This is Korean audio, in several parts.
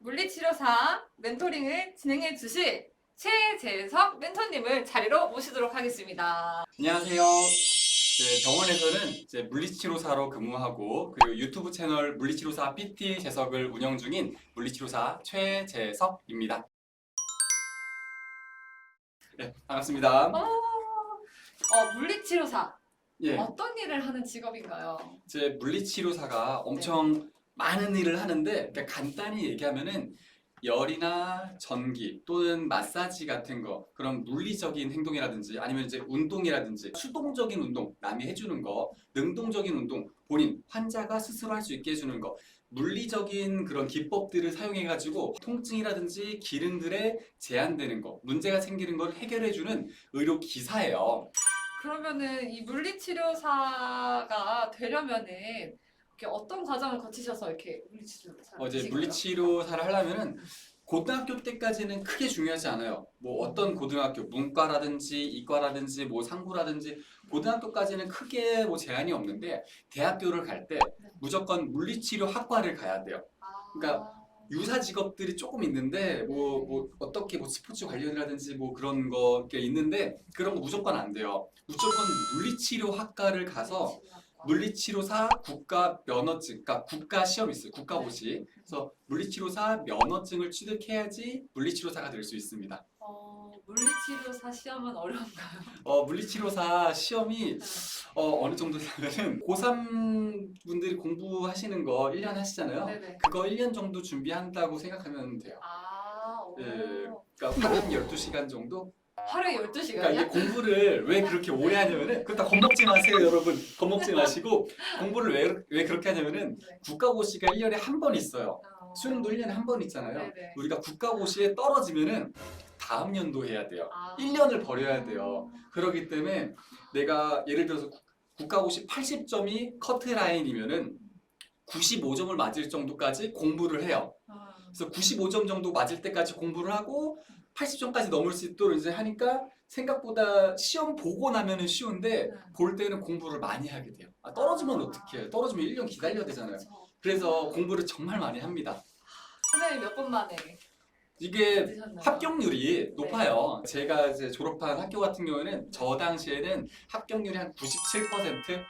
물리치료사 멘토링을 진행해 주실 최재석 멘토님을 자리로 모시도록 하겠습니다. 안녕하세요. 네, 병원에서는 이제 물리치료사로 근무하고 그리고 유튜브 채널 물리치료사 PT 재석을 운영 중인 물리치료사 최재석입니다. 네, 반갑습니다. 어, 어, 물리치료사 예, 어떤 일을 하는 직업인가요? 이제 물리치료사가 엄청 많은 일을 하는데 그러니까 간단히 얘기하면은 열이나 전기 또는 마사지 같은 거 그런 물리적인 행동이라든지 아니면 이제 운동이라든지 수동적인 운동 남이 해주는 거 능동적인 운동 본인 환자가 스스로 할 수 있게 해주는 거 물리적인 그런 기법들을 사용해 가지고 통증이라든지 기능들에 제한되는 거 문제가 생기는 걸 해결해 주는 의료 기사예요. 그러면은 이 물리치료사가 되려면은 이렇게 어떤 과정을 거치셔서 이렇게 물리치료사를 어, 이제 물리치료사를 하려면은 고등학교 때까지는 크게 중요하지 않아요. 뭐 어떤 고등학교, 문과라든지 이과라든지 뭐 상고라든지 고등학교까지는 크게 뭐 제한이 없는데 대학교를 갈때 네. 무조건 물리치료 학과를 가야 돼요. 아, 그러니까 유사 직업들이 조금 있는데 뭐 뭐 어떻게 뭐 스포츠 관련이라든지 뭐 그런 거게 있는데 그런 거 무조건 안 돼요. 무조건 물리치료 학과를 가서 물리치료사 국가 면허증, 그러니까 국가 시험이 있어요. 국가고시. 그래서 물리치료사 면허증을 취득해야지 물리치료사가 될 수 있습니다. 어, 물리치료사 시험은 어려운가요? 어, 물리치료사 시험이 어, 어느 정도냐면은 고3 분들이 공부하시는 거 1년 하시잖아요. 네네. 그거 1년 정도 준비한다고 생각하면 돼요. 아, 오. 예. 그러니까 하루 12시간 정도? 하루에 그러니까 12시간이요? 이게 공부를 왜 그렇게 오래 하냐면은 그렇다 겁먹지 마세요, 여러분. 겁먹지 마시고 공부를 왜, 왜 그렇게 하냐면은 네. 국가고시가 1년에 한 번 있어요. 어. 수능도 1년에 한 번 있잖아요. 네네. 우리가 국가고시에 떨어지면은 다음 연도 해야 돼요. 아. 1년을 버려야 돼요. 그렇기 때문에 내가 예를 들어서 국- 국가고시 80점이 커트라인이면은 95점을 맞을 정도까지 공부를 해요. 아. 그래서 95점 정도 맞을 때까지 공부를 하고 80점까지 넘을 수 있도록 이제 하니까 생각보다 시험 보고 나면은 쉬운데 네. 볼 때는 공부를 많이 하게 돼요. 아, 떨어지면 아. 어떻게 해요? 떨어지면 1년 기다려야 되잖아요. 그래서 공부를 정말 많이 합니다. 선생님 몇 번 만에 이게 드셨나요? 합격률이 높아요. 제가 이제 졸업한 학교 같은 경우에는 저 당시에는 합격률이 한 97%?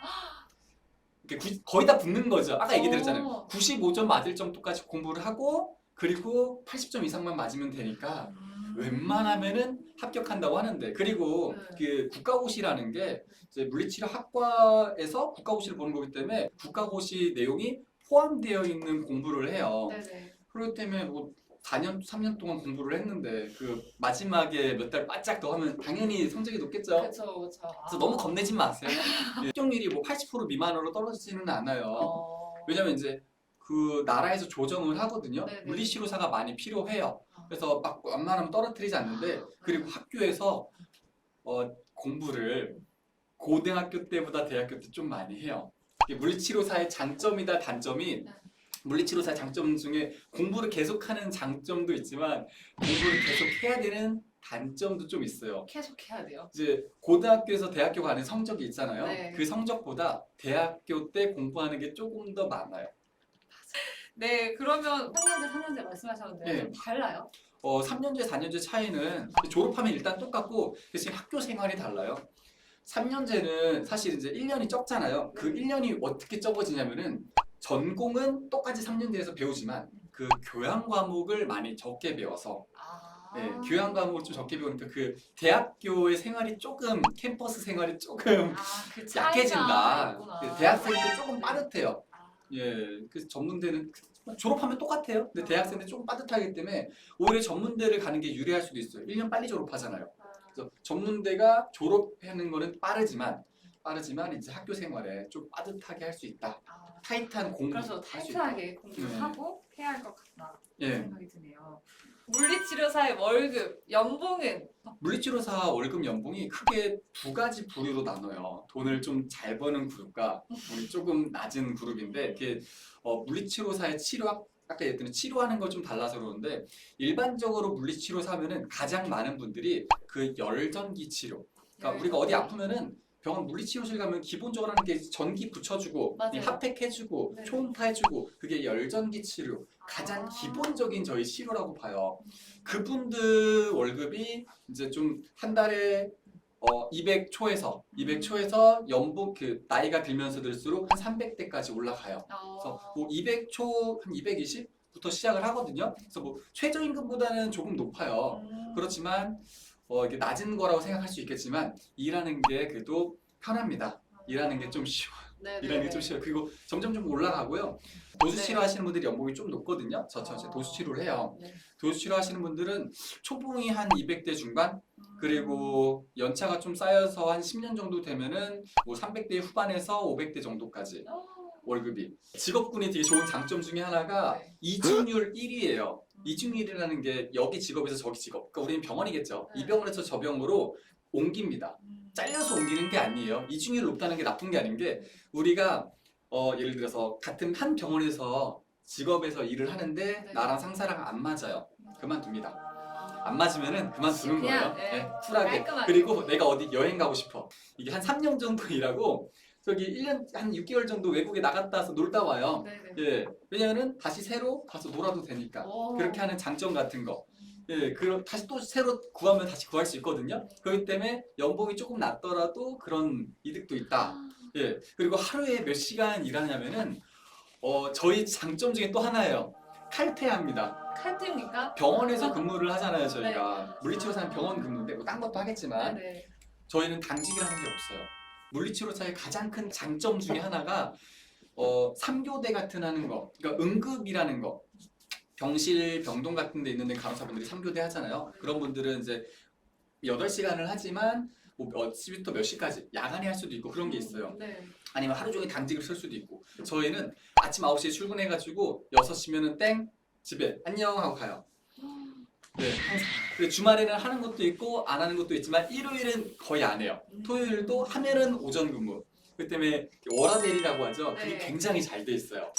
이렇게 구- 거의 다 붙는 거죠. 아까 얘기 드렸잖아요. 오. 95점 맞을 정도까지 공부를 하고 그리고 80점 이상만 맞으면 되니까 음. 웬만하면은 합격한다고 하는데 그리고 네. 그 국가고시라는 게 이제 물리치료 학과에서 국가고시를 보는 거기 때문에 국가고시 내용이 포함되어 있는 공부를 해요. 네네. 그렇기 때문에 뭐 4년, 3년 동안 공부를 했는데 그 마지막에 몇 달 바짝 더 하면 당연히 성적이 높겠죠. 그쵸. 아. 그래서 너무 겁내지 마세요. 예, 합격률이 뭐 80% 미만으로 떨어지지는 않아요. 어. 왜냐면 이제 그 나라에서 조정을 하거든요. 네네. 물리치료사가 많이 필요해요. 아. 그래서 막 웬만하면 떨어뜨리지 않는데 그리고 학교에서 어, 공부를 고등학교 때보다 대학교 때 좀 많이 해요. 이게 물리치료사의 장점이다 단점이 네. 물리치료사의 장점 중에 공부를 계속하는 장점도 있지만 공부를 계속 해야 되는 단점도 좀 있어요. 계속 해야 돼요. 이제 고등학교에서 대학교 가는 성적이 있잖아요. 네. 그 성적보다 대학교 때 공부하는 게 조금 더 많아요. 네 그러면 3년제 4년제 말씀하셨는데 네. 좀 달라요? 어, 3년제, 4년제 차이는 졸업하면 일단 똑같고 대신 학교 생활이 달라요. 3년제는 사실 이제 1년이 적잖아요. 그 1년이 어떻게 적어지냐면은 전공은 똑같이 3년제에서 배우지만 그 교양 과목을 많이 적게 배워서 아. 네, 교양 과목을 좀 적게 배우니까 그 대학교의 생활이 조금 캠퍼스 생활이 조금 아, 그 약해진다. 네, 대학생도 조금 네. 빠듯해요. 아. 예, 그래서 전문대는 졸업하면 똑같아요. 근데 대학생들 조금 빠듯하기 때문에 오히려 전문대를 가는 게 유리할 수도 있어요. 1년 빨리 졸업하잖아요. 그래서 전문대가 졸업하는 거는 빠르지만 빠르지만 이제 학교 생활에 좀 빠듯하게 할 수 있다. 아, 타이트한 공부 그래서. 타이트하게 공부를 네. 하고 해야 할 것 같다 예. 생각이 드네요. 물리치료사의 월급, 연봉은 물리치료사 월급 연봉이 크게 두 가지 부류로 나눠요. 돈을 좀 잘 버는 그룹과 돈이 조금 낮은 그룹인데 이게 어, 물리치료사의 치료 아까 얘기했던 치료하는 걸 좀 달라서 그러는데 일반적으로 물리치료사 하면은 가장 많은 분들이 그 열전기 치료. 그러니까 네. 우리가 어디 아프면은 병원 물리치료실 가면 기본적으로 하는 게 전기 붙여주고 맞아요. 이 핫팩 해주고 네. 초음파 해주고 그게 열전기 치료 가장 아. 기본적인 저희 치료라고 봐요. 그분들 월급이 이제 좀 한 달에 어 200초에서 200초에서 연봉 그 나이가 들면서 들수록 한 300대까지 올라가요. 그래서 어. 뭐 200초 한 220부터 시작을 하거든요. 그래서 뭐 최저임금보다는 조금 높아요. 음. 그렇지만 어 이게 낮은 거라고 생각할 수 있겠지만 일하는 게 그래도 편합니다. 일하는 게 좀 쉬워. 네네네. 일하는 게 좀 쉬워. 그리고 점점 좀 올라가고요. 도수 네. 치료 하시는 분들이 연봉이 좀 높거든요. 저처럼 아. 도수 치료를 해요. 네. 도수 치료 하시는 분들은 초봉이 한 200대 중반 음. 그리고 연차가 좀 쌓여서 한 10년 정도 되면은 뭐 300대 후반에서 500대 정도까지 어. 월급이 직업군이 되게 좋은 장점 중에 하나가 네. 이중률 1위예요. 이중률이라는 게 여기 직업에서 저기 직업. 그러니까 우리는 병원이겠죠. 네. 이 병원에서 저 병으로 옮깁니다. 음. 잘려서 옮기는 게 아니에요. 이중률 높다는 게 나쁜 게 아닌 게 우리가 어, 예를 들어서 같은 한 병원에서 직업에서 일을 하는데 네. 나랑 상사랑 안 맞아요. 그만둡니다. 안 맞으면은 그만두는 그냥, 거예요. 네. 네, 쿨하게. 깔끔하게. 그리고 내가 어디 여행 가고 싶어. 이게 한 3년 정도 일하고 저기 1년 한 6개월 정도 외국에 나갔다 와서 놀다 와요. 네네. 예. 왜냐면은 다시 새로 가서 놀아도 되니까. 오. 그렇게 하는 장점 같은 거. 예, 그 다시 또 새로 구하면 다시 구할 수 있거든요. 그렇기 때문에 연봉이 조금 낮더라도 그런 이득도 있다. 예. 그리고 하루에 몇 시간 일하냐면은 어, 저희 장점 중에 또 하나예요. 칼퇴합니다. 칼퇴입니까? 병원에서 근무를 하잖아요, 저희가. 물리치료사는 병원 근무인데 뭐 딴 것도 하겠지만 네네. 저희는 당직이라는 게 없어요. 물리치료사의 가장 큰 장점 중에 하나가 어, 3교대 같은 하는 거. 그러니까 응급이라는 거. 병실, 병동 같은 데 있는데 간호사분들이 3교대 하잖아요. 그런 분들은 이제 8시간을 하지만 뭐 몇 시부터 몇 시까지 야간에 할 수도 있고 그런 게 있어요. 네. 아니면 하루 종일 당직을 쓸 수도 있고 저희는 아침 9시에 출근해가지고 6시면은 땡 집에 안녕 하고 가요. 네. 근데 주말에는 하는 것도 있고 안 하는 것도 있지만 일요일은 거의 안 해요. 토요일도 하면은 오전 근무. 그 때문에 워라벨이라고 하죠. 그게 네. 굉장히 잘 돼 있어요.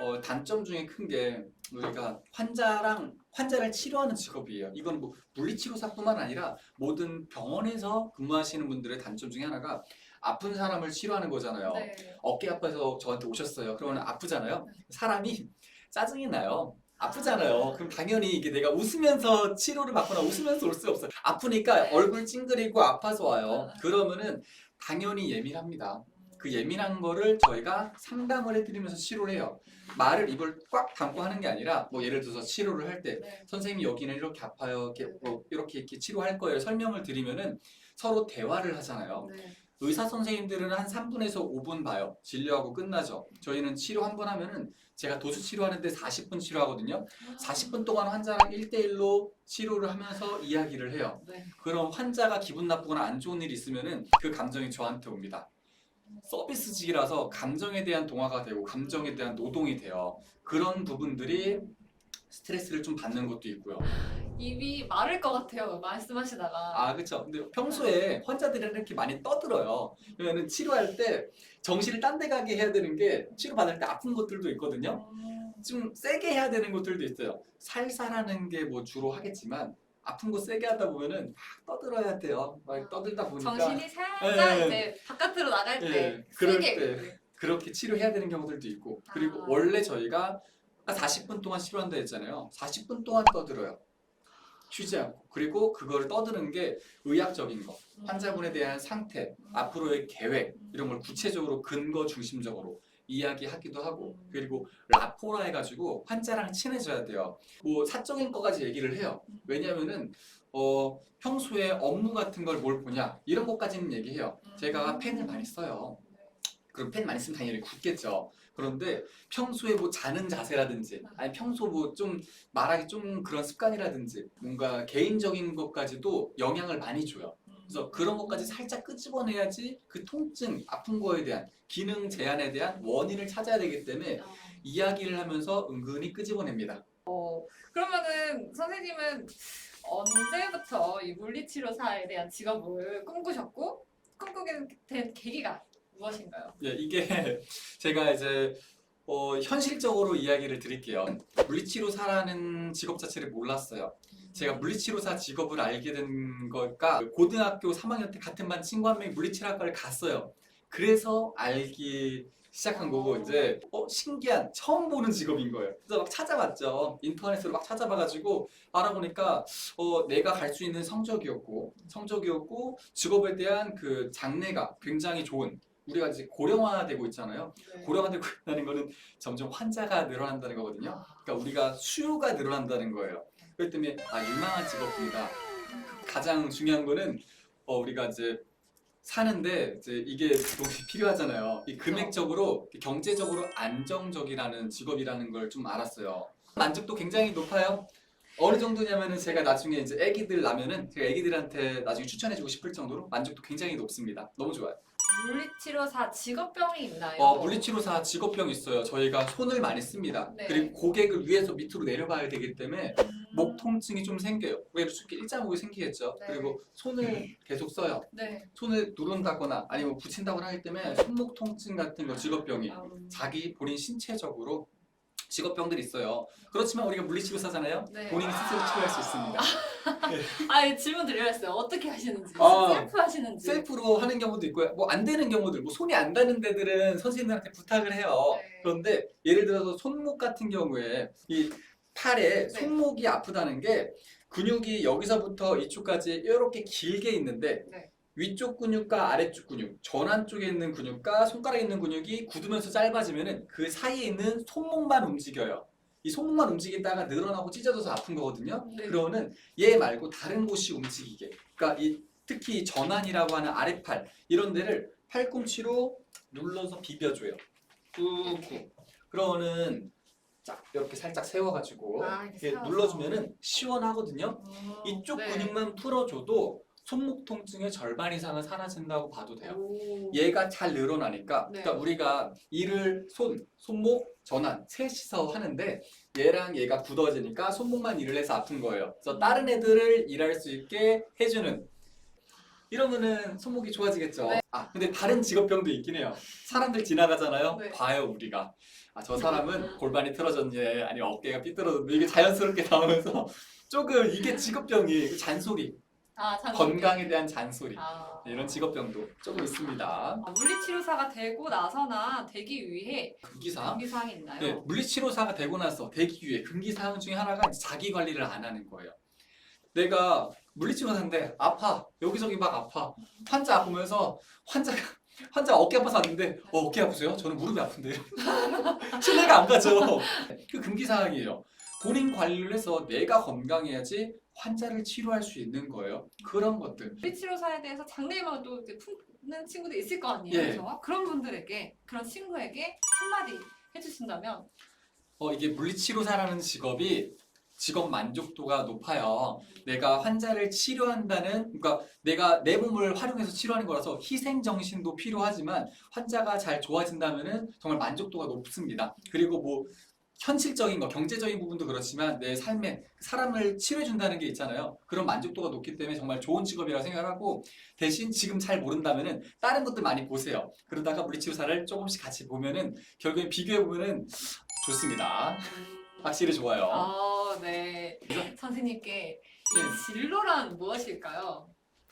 어, 단점 중에 큰 게 우리가 환자랑 환자를 치료하는 직업이에요. 이건 뭐 물리치료사뿐만 아니라 모든 병원에서 근무하시는 분들의 단점 중에 하나가 아픈 사람을 치료하는 거잖아요. 네. 어깨 아파서 저한테 오셨어요. 그러면 아프잖아요. 사람이 짜증이 나요. 아프잖아요. 그럼 당연히 이게 내가 웃으면서 치료를 받거나 웃으면서 올 수 없어요. 아프니까 얼굴 찡그리고 아파서 와요. 그러면은 당연히 예민합니다. 그 예민한 거를 저희가 상담을 해드리면서 치료를 해요. 말을 입을 꽉 담고 하는 게 아니라 뭐 예를 들어서 치료를 할때 네. 선생님이 여기는 이렇게 아파요. 이렇게 뭐 이렇게 이렇게 치료할 거예요. 설명을 드리면은 서로 대화를 하잖아요. 네. 의사 선생님들은 한 3분에서 5분 봐요. 진료하고 끝나죠. 저희는 치료 한 번 하면은 제가 도수 치료하는데 40분 치료하거든요. 40분 동안 환자랑 1대1로 치료를 하면서 이야기를 해요. 네. 그럼 환자가 기분 나쁘거나 안 좋은 일이 있으면은 그 감정이 저한테 옵니다. 서비스직이라서 감정에 대한 동화가 되고 감정에 대한 노동이 돼요. 그런 부분들이 스트레스를 좀 받는 것도 있고요. 입이 마를 것 같아요. 말씀하시다가. 아, 그렇죠. 근데 평소에 환자들이랑 이렇게 많이 떠들어요. 그러면은 치료할 때 정신을 딴 데 가게 해야 되는 게 치료 받을 때 아픈 것들도 있거든요. 음. 좀 세게 해야 되는 것들도 있어요. 살살하는 게 뭐 주로 하겠지만 아픈 거 세게 하다 보면은 막 떠들어야 돼요. 막 떠들다 보니까 정신이 살짝 예. 이제 바깥으로 나갈 때 예, 그럴 세게 때. 그렇게 치료해야 되는 경우들도 있고 그리고 아. 원래 저희가 40분 동안 치료한다 했잖아요. 40분 동안 떠들어요. 쉬지 않고 그리고 그거를 떠드는 게 의학적인 거 환자분에 대한 상태 앞으로의 계획 이런 걸 구체적으로 근거 중심적으로 이야기하기도 하고 그리고 라포라 해가지고 환자랑 친해져야 돼요. 뭐 사적인 거까지 얘기를 해요. 왜냐면은 어 평소에 업무 같은 걸 뭘 보냐 이런 것까지는 얘기해요. 제가 펜을 많이 써요. 그럼 펜 많이 쓰면 당연히 굳겠죠. 그런데 평소에 뭐 자는 자세라든지 아니 평소 뭐 좀 말하기 좀 그런 습관이라든지 뭔가 개인적인 것까지도 영향을 많이 줘요. 그래서 그런 것까지 살짝 끄집어내야지 그 통증, 아픈 거에 대한 기능 제한에 대한 원인을 찾아야 되기 때문에 어. 이야기를 하면서 은근히 끄집어냅니다. 그러면은 선생님은 언제부터 이 물리치료사에 대한 직업을 꿈꾸셨고 꿈꾸게 된 계기가 무엇인가요? 예, 이게 제가 이제 어, 현실적으로 이야기를 드릴게요. 물리치료사라는 직업 자체를 몰랐어요. 제가 물리치료사 직업을 알게 된 걸까? 고등학교 3학년 때 같은 반 친구 한 명이 물리치료학과를 갔어요. 그래서 알기 시작한 거고 이제 어 신기한 처음 보는 직업인 거예요. 그래서 막 찾아봤죠. 인터넷으로 막 찾아봐가지고 알아보니까 어 내가 갈 수 있는 성적이었고 성적이었고 직업에 대한 그 장래가 굉장히 좋은 우리가 이제 고령화되고 있잖아요. 네. 고령화되고 있다는 거는 점점 환자가 늘어난다는 거거든요. 그러니까 우리가 수요가 늘어난다는 거예요. 그렇기 때문에 아 유망한 직업입니다. 가장 중요한 거는 어, 우리가 이제 사는데 이제 이게 돈이 필요하잖아요. 이 금액적으로 경제적으로 안정적이라는 직업이라는 걸 좀 알았어요. 만족도 굉장히 높아요. 어느 정도냐면은 제가 나중에 이제 아기들 나면은 제가 아기들한테 나중에 추천해주고 싶을 정도로 만족도 굉장히 높습니다. 너무 좋아요. 물리치료사 직업병이 있나요? 어, 물리치료사 직업병 있어요. 저희가 손을 많이 씁니다. 네. 그리고 고객을 위에서 밑으로 내려가야 되기 때문에 음. 목 통증이 좀 생겨요. 왜 쉽게 일자목이 생기겠죠. 네. 그리고 손을 계속 써요. 네. 손을 누른다거나 아니면 붙인다거나 하기 때문에 손목 통증 같은 거 직업병이 음. 자기 본인 신체적으로 직업병들이 있어요. 그렇지만 우리가 물리치료사잖아요. 네. 본인이 스스로 치료할 수 있습니다. 아, 예, 질문 드려야 했어요. 어떻게 하시는지. 아, 셀프 하시는지. 셀프로 하는 경우도 있고요. 뭐 안 되는 경우들, 뭐 손이 안 닿는 데들은 선생님들한테 부탁을 해요. 네. 그런데 예를 들어서 손목 같은 경우에 이 팔에 손목이 아프다는 게 근육이 여기서부터 이쪽까지 이렇게 길게 있는데 네. 위쪽 근육과 아래쪽 근육, 전환 쪽에 있는 근육과 손가락에 있는 근육이 굳으면서 짧아지면은 그 사이에 있는 손목만 움직여요. 이 손목만 움직이다가 늘어나고 찢어져서 아픈 거거든요. 네. 그러면은 얘 말고 다른 곳이 움직이게. 그러니까 이 특히 전환이라고 하는 아래팔 이런 데를 팔꿈치로 눌러서 비벼줘요. 꾹꾹. 그러면은 자 이렇게 살짝 세워가지고 아, 이렇게 이렇게 세워서. 눌러주면은 시원하거든요. 어, 이쪽 네. 근육만 풀어줘도 손목 통증의 절반 이상은 사라진다고 봐도 돼요. 오. 얘가 잘 늘어나니까 네. 그러니까 우리가 일을 손, 손목, 전환 셋이서 하는데 얘랑 얘가 굳어지니까 손목만 일을 해서 아픈 거예요. 그래서 다른 애들을 일할 수 있게 해주는 이러면은 손목이 좋아지겠죠. 네. 아 근데 다른 직업병도 있긴 해요. 사람들 지나가잖아요. 네. 봐요 우리가. 아, 저 사람은 골반이 틀어졌니 아니면 어깨가 삐뚤어졌니 이게 자연스럽게 나오면서 조금 이게 직업병이 잔소리 아, 참. 건강에 대한 잔소리 아. 이런 직업병도 조금 있습니다. 아, 물리치료사가 되고 나서나 되기 위해 금기사항. 금기사항이 있나요? 네, 물리치료사가 되고 나서 되기 위해 금기사항 중에 하나가 자기 관리를 안 하는 거예요. 내가 물리치료사인데 아파 여기저기 막 아파 환자 아프면서 환자가 환자 어깨 아파서 왔는데 어, 어깨 아프세요? 저는 무릎이 아픈데요. 신뢰가 안 가죠. 그 금기사항이에요. 본인 관리를 해서 내가 건강해야지 환자를 치료할 수 있는 거예요. 그런 것들. 물리치료사에 대해서 장래희망을 또 이제 품는 친구도 있을 거 아니에요. 예. 그죠? 그런 분들에게 그런 친구에게 한마디 해주신다면 어, 이게 물리치료사라는 직업이 직업 만족도가 높아요. 내가 환자를 치료한다는, 그러니까 내가 내 몸을 활용해서 치료하는 거라서 희생 정신도 필요하지만 환자가 잘 좋아진다면은 정말 만족도가 높습니다. 그리고 뭐 현실적인 거, 경제적인 부분도 그렇지만 내 삶에 사람을 치료해준다는 게 있잖아요. 그런 만족도가 높기 때문에 정말 좋은 직업이라고 생각하고 대신 지금 잘 모른다면은 다른 것들 많이 보세요. 그러다가 물리치료사를 조금씩 같이 보면은 결국엔 비교해 보면은 좋습니다. 확실히 좋아요. 아, 네. 선생님께 이 네. 진로란 무엇일까요?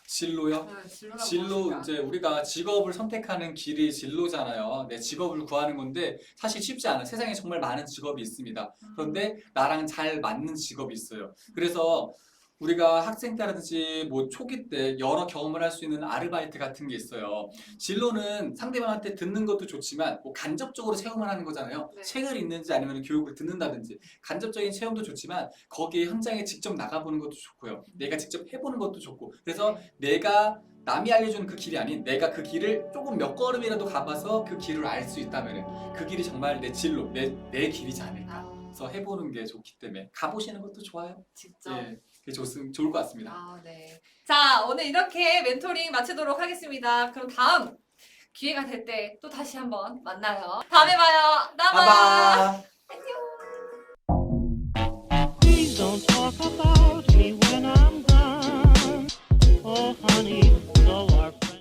진로요? 네, 진로? 이제 우리가 직업을 선택하는 길이 진로잖아요. 내 직업을 구하는 건데 사실 쉽지 않아. 세상에 정말 많은 직업이 있습니다. 음. 그런데 나랑 잘 맞는 직업이 있어요. 그래서 우리가 학생 때라든지 뭐 초기 때 여러 경험을 할 수 있는 아르바이트 같은 게 있어요. 진로는 상대방한테 듣는 것도 좋지만 뭐 간접적으로 체험을 하는 거잖아요. 네. 책을 읽는지 아니면 교육을 듣는다든지 간접적인 체험도 좋지만 거기에 현장에 직접 나가보는 것도 좋고요. 내가 직접 해보는 것도 좋고 그래서 내가 남이 알려주는 그 길이 아닌 내가 그 길을 조금 몇 걸음이라도 가봐서 그 길을 알 수 있다면 그 길이 정말 내 진로, 내, 내 길이지 않을까. 아, 그래서 해보는 게 좋기 때문에 가보시는 것도 좋아요. 직접. 예, 그게 좋, 좋을 것 같습니다. 아, 네. 자, 오늘 이렇게 멘토링 마치도록 하겠습니다. 그럼 다음 기회가 될 때 또 다시 한번 만나요. 다음에 봐요. 나봐. 봐봐. Please don't talk about me when I'm gone. Oh, honey, so I